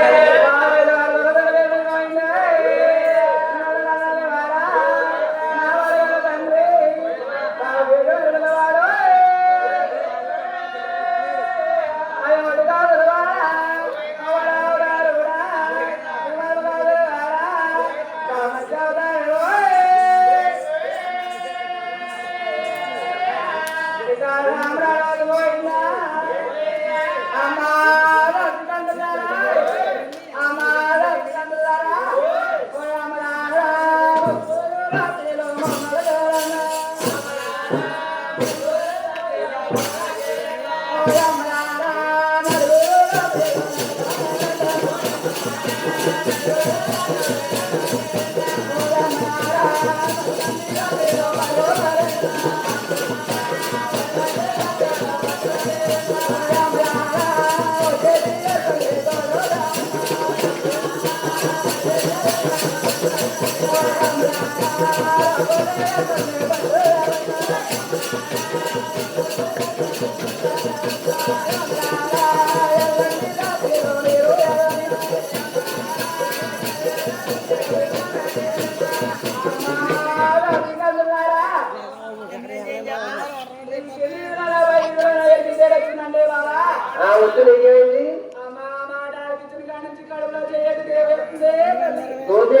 Yeah. ఆ వస్తువులు ఏమైంది? అమ్మా మాట కిచెన్ కానించి కడుపులో చేయదు దోదే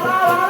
lá, lá, lá.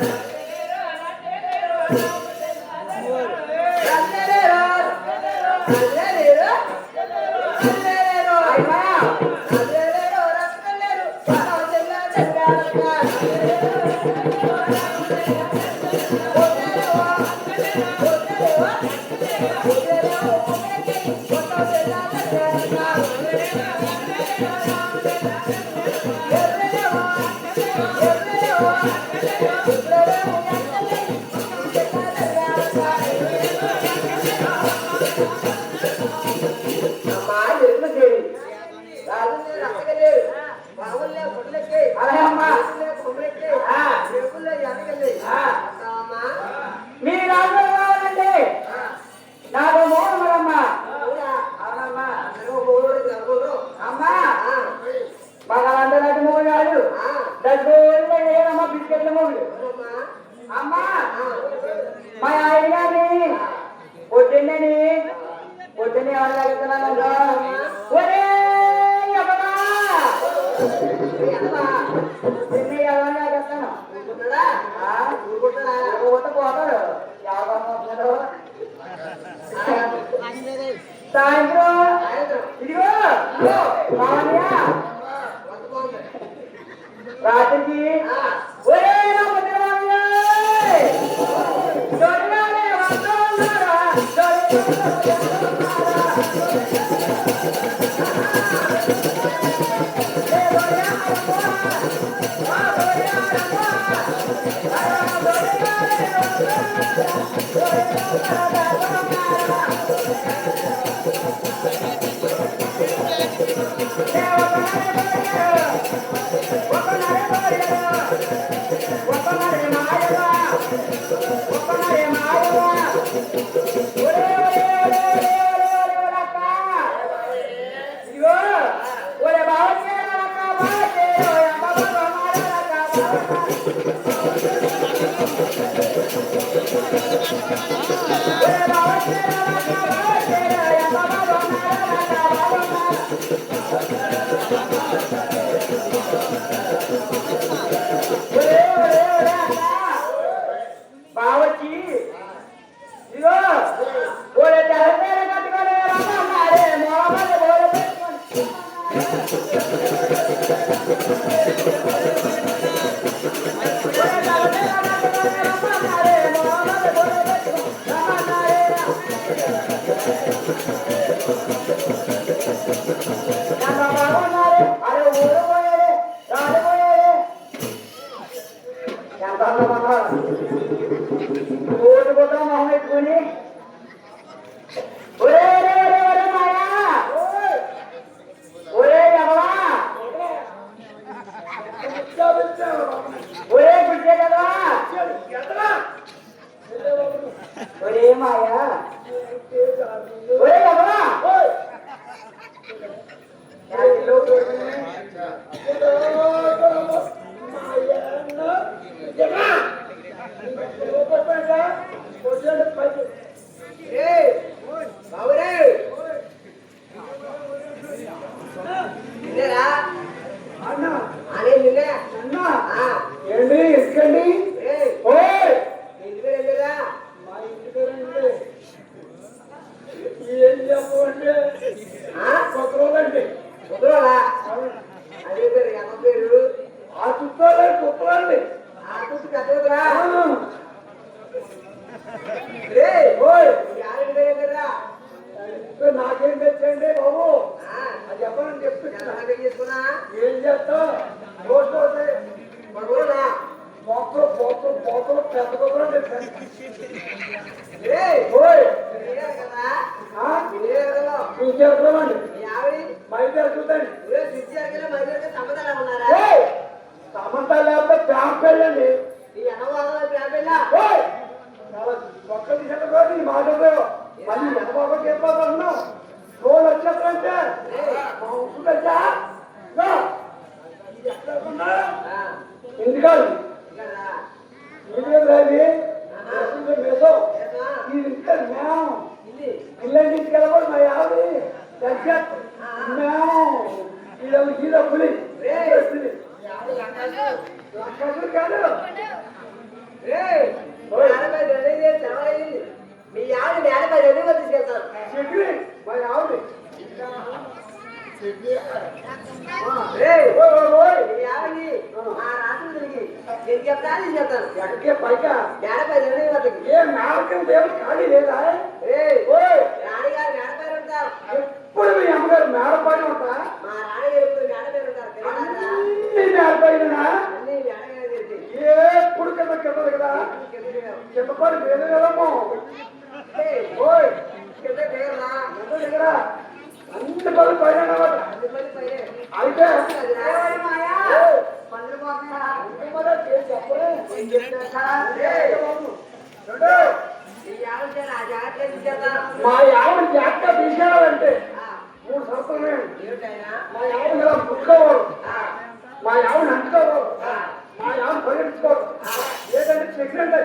Yeah. మాట్లాడుతున్నానన్నా ఒరే యవనా యవనా నిన్న యవనా కట్టనా ఊరుకుంటాడా ఆ ఊరుకుంటాడా పోతే పోతాడు యావమ్మ పోతాడు సాయంత్రం ఇదిగో మామయ్య రాత్రికి ఒరే నా మామయ్య దొరికాలే వస్తున్నా దొరికాలే Gracias. ఏంటి ఎక్కండి చదువుకోకుండా deve ఏ నాకేం దేవుడు ఖాళీ లేదా ఎప్పుడు మీ అమ్మగారు మేడపడి ఉంటా మేడపడినా ఎప్పుడు కింద కింద కదా కింద పడి వేద కదమ్మో కింద దిగరా దిగరా అన్ని పనులు పైన అయితే మా యావిడ జాగ్రత్త తీసేయాలంటే మూడు సంవత్సరమే మా యావిడ ఇలా పుట్టుకోవాలి మా యావిడ అంటుకోవాలి మా యావిడ పరిగెట్టుకోవాలి లేదంటే సెక్రెటరీ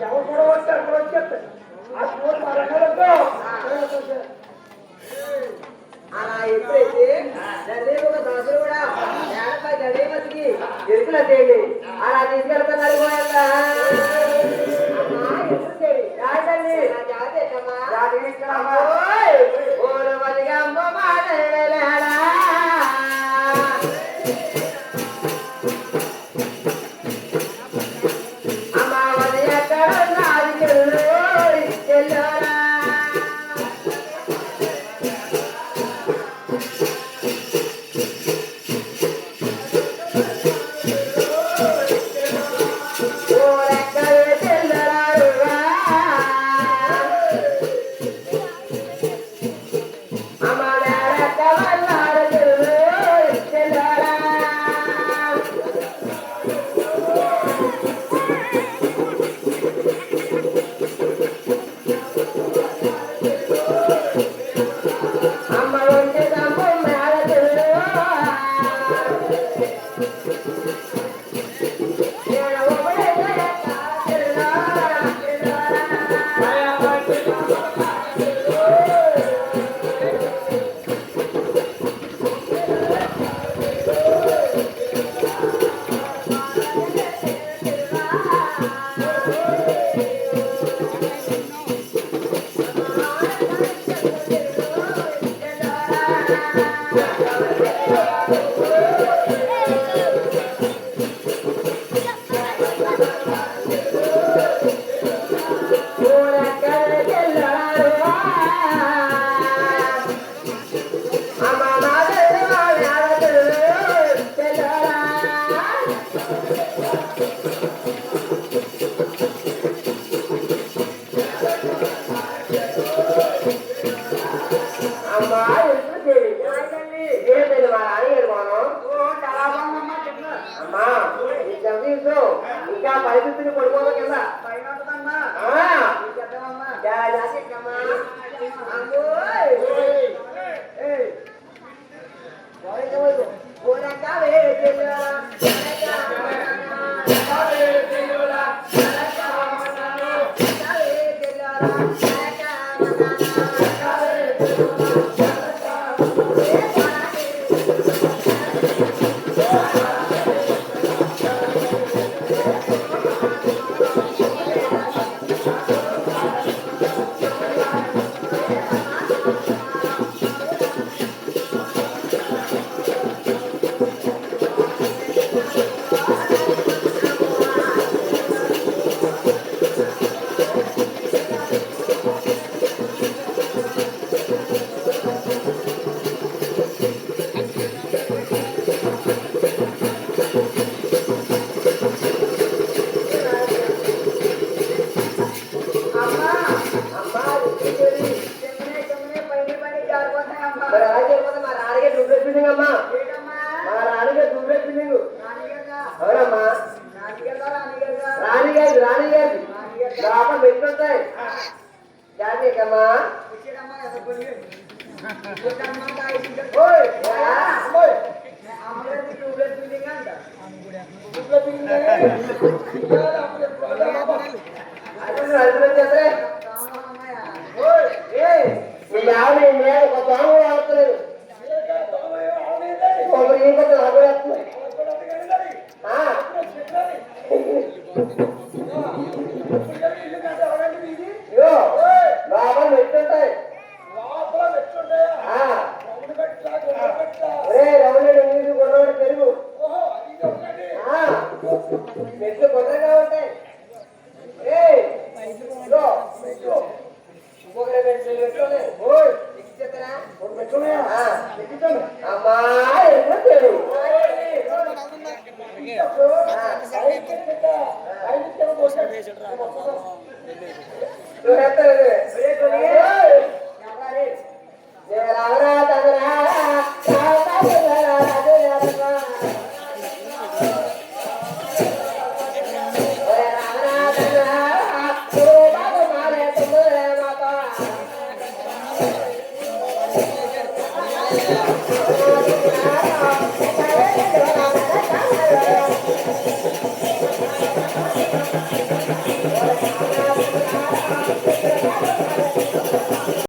ఎవరు కూడా వస్తే అక్కడ వచ్చేస్తాయి. ఆ చూడ మా రకాలతో అలా ఎప్పుడైతే గడిదేవి ఒక దాసుడు కూడా నేలపై గడిదేవతికి ఎరుకుల దేవి అలా తీసుకెళ్తున్నారు పోయా Yeah. రాణి గారి రాణి గారి రామ పెట్టుకుంటాయి దానికమ్మా